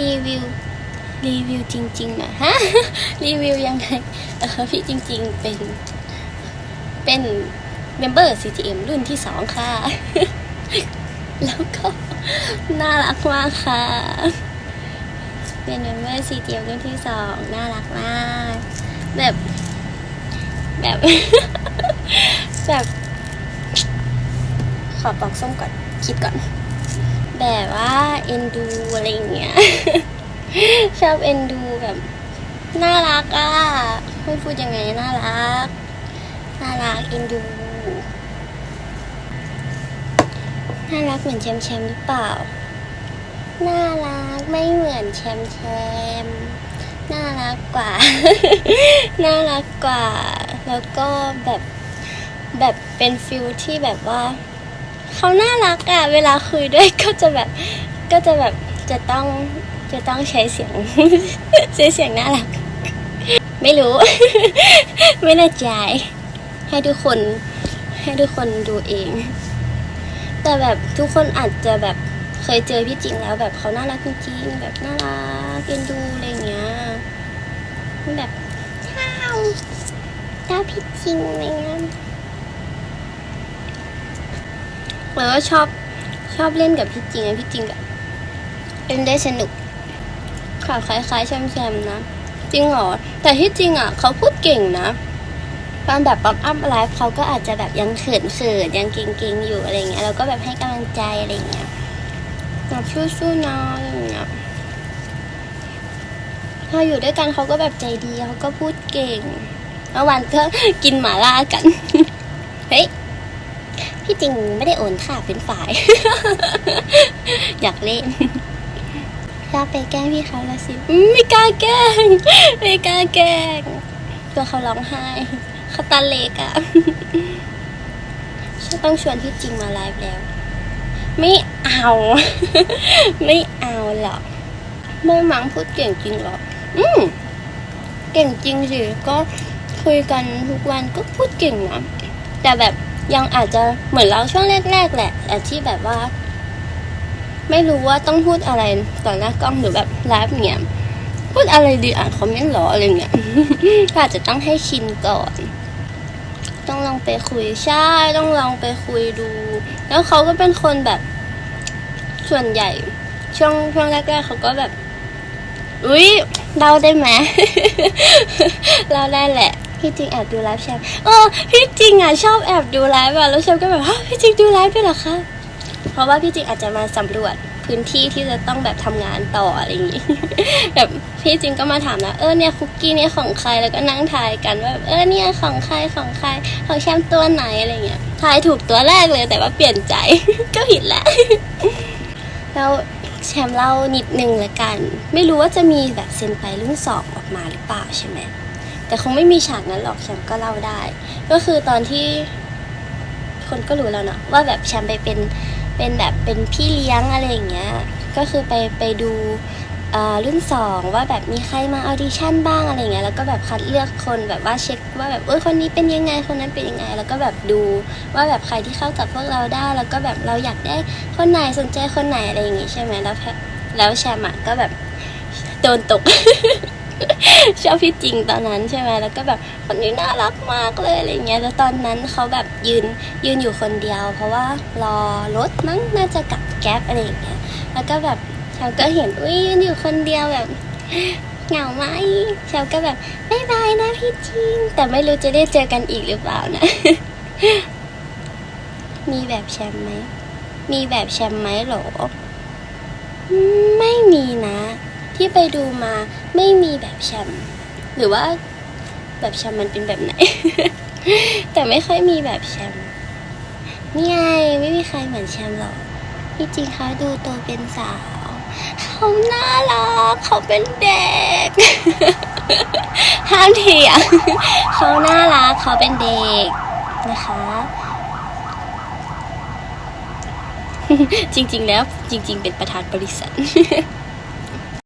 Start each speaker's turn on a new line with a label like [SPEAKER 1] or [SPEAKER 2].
[SPEAKER 1] รีวิวรีวิวจริงๆหน่อยฮะรีวิวยังไงเออพี่จริงๆเป็น เป็นเมมเบอร์ CTM รุ่นที่สองค่ะ แล้วก็ น่ารักมากค่ะ เป็นเมมเบอร์ CTM รุ่นที่สองน่ารักมาก แบบ แบบ แบบ ขอปอกส้มก่อน คิดก่อน แบบว่าเอ็นดูอะไรเงี้ย ชอบเอ็นดูแบบน่ารักอะไม่พูดยังไงน่ารัก น่ารักเอ็นดูน่ารักเหมือนแชมแชมหรือเปล่า น่ารักไม่เหมือนแชมแชมน่ารักกว่า น่ารักกว่า แล้วก็แบบแบบเป็นฟิลที่แบบว่า เขาน่ารักอะเวลาคุยด้วยก็จะแบบก็จะแบบจะต้องจะต้องใช้เสียงใช้เสียงน่ารัก ไม่รู้ ไม่แน่ใจให้ทุกคนให้ทุกคนดูเอง แต่แบบทุกคนอาจจะแบบเคยเจอพี่จริงแล้ว แบบเขาน่ารักจริงๆแบบน่ารักเอ็นดูอะไรเงี้ยแบบท้าวท้าพี่จริงอะไรเงี้ย แล้วก็ชอบชอบเล่นกับพี่จริงอะพี่จริงแบบเล่นได้สนุกค่ะคล้ายๆแชมๆนะ จริงเหรอ แต่ที่จริงอะ เขาพูดเก่งนะตอนแบบป๊อปอัพไลฟ์เขาก็อาจจะแบบยังเขินเขินยังเก่งๆอยู่อะไรเงี้ยเราก็แบบให้กำลังใจอะไรเงี้ยแบบสู้ๆนะอะไรเงี้ยพออยู่ด้วยกันเขาก็แบบใจดีเขาก็พูดเก่งเมื่อวานก็กินหมาล่ากัน เฮ้ย พี่จริงไม่ได้โอนค่าเป็นฝ่าย อยากเล่นชอบไปแกล้งพี่เขาละสิอืมไม่กล้าแกล้ง ไม่กล้าแกล้ง ตัวเขาร้องไห้ เขาตาเล็กอะฉันต้องชวนพี่จริงมาไลฟ์แล้ว ไม่เอา ไม่เอาหรอกไม่มังพูดเก่งจริงหรอ อืม เก่งจริงสิ ก็คุยกันทุกวันก็พูดเก่งนะ แต่แบบ ยังอาจจะเหมือนเราช่วงแรก ๆ แหละแต่ที่แบบว่า ไม่รู้ว่าต้องพูดอะไรต่อหน้ากล้องหรือแบบไลฟ์เงี้ยพูดอะไรดีอ่านคอมเมนต์หรออะไรเงี้ยก็อาจจะต้องให้ชินก่อน ต้องลองไปคุยใช่ต้องลองไปคุยดู แล้วเขาก็เป็นคนแบบ ส่วนใหญ่ ช่วงช่วงแรกๆเขาก็แบบ อุ้ยเราได้ไหมเราได้แหละ พี่จริงแอบดูไลฟ์แชมเออพี่จริงอะชอบแอบดูไลฟ์อะแล้วแชมก็แบบฮะพี่จริงดูไลฟ์ด้วยเหรอคะเพราะว่าพี่จริงอาจจะมาสำรวจพื้นที่ที่จะต้องแบบทำงานต่ออะไรอย่างงี้แบบพี่จริงก็มาถามนะเออเนี่ยคุกกี้เนี่ยของใครแล้วก็นั่งทายกันว่าแบบเออเนี่ยของใครของใครของแชมป์ตัวไหนอะไรเงี้ยทายถูกตัวแรกเลยแต่ว่าเปลี่ยนใจก็ผิดแหละแล้วแชมป์เล่านิดนึงละกัน ไม่รู้ว่าจะมีแบบเซนไปรุ่นสองออกมาหรือเปล่าใช่ไหม แต่คงไม่มีฉากนั้นหรอกแชมป์ก็เล่าได้ ก็คือตอนที่คนก็รู้แล้วเนาะว่าแบบแชมป์ไปเป็นเป็นแบบเป็นพี่เลี้ยงอะไรอย่างเงี้ย ก็คือไปไปดูอ่อรุ่นสองว่าแบบมีใครมาออดิชั่นบ้างอะไรเงี้ยแล้วก็แบบคัดเลือกคนแบบว่าเช็คว่าแบบเออคนนี้เป็นยังไงคนนั้นเป็นยังไง แล้วก็แบบดูว่าแบบใครที่เข้ากับพวกเราได้ แล้วก็แบบเราอยากได้คนไหนสนใจคนไหนอะไรอย่างงี้ใช่ไหมแล้วแพแล้วแชมป์ก็แบบโดนตก ชอบพี่จริงตอนนั้นใช่ไหมแล้วก็แบบคนนี้น่ารักมากเลยอะไรเงี้ย แล้วตอนนั้นเขาแบบยืนยืนอยู่คนเดียว เพราะว่ารอรถมั้งน่าจะกลับแก๊ปอะไรอย่างเงี้ย แล้วก็แบบชาวก็เห็นอุ้ยยืนอยู่คนเดียวแบบเหงาไหมชาวก็แบบบายบายนะพี่จริง แต่ไม่รู้จะได้เจอกันอีกหรือเปล่านะ มีแบบแชมป์ไหม มีแบบแชมป์ไหมหรอ ไม่มีนะ ที่ไปดูมาไม่มีแบบแชมหรือว่าแบบแชมมันเป็นแบบไหน แต่ไม่ค่อยมีแบบแชมนี่ไงไม่มีใครเหมือนแชมหรอกที่จริงเขาดูโตเป็นสาว เขาน่ารักเขาเป็นเด็ก ห้ามเถียงเขาน่ารักเขาเป็นเด็กนะคะ จริง ๆ แล้วจริง ๆ เป็นประธานบริษัท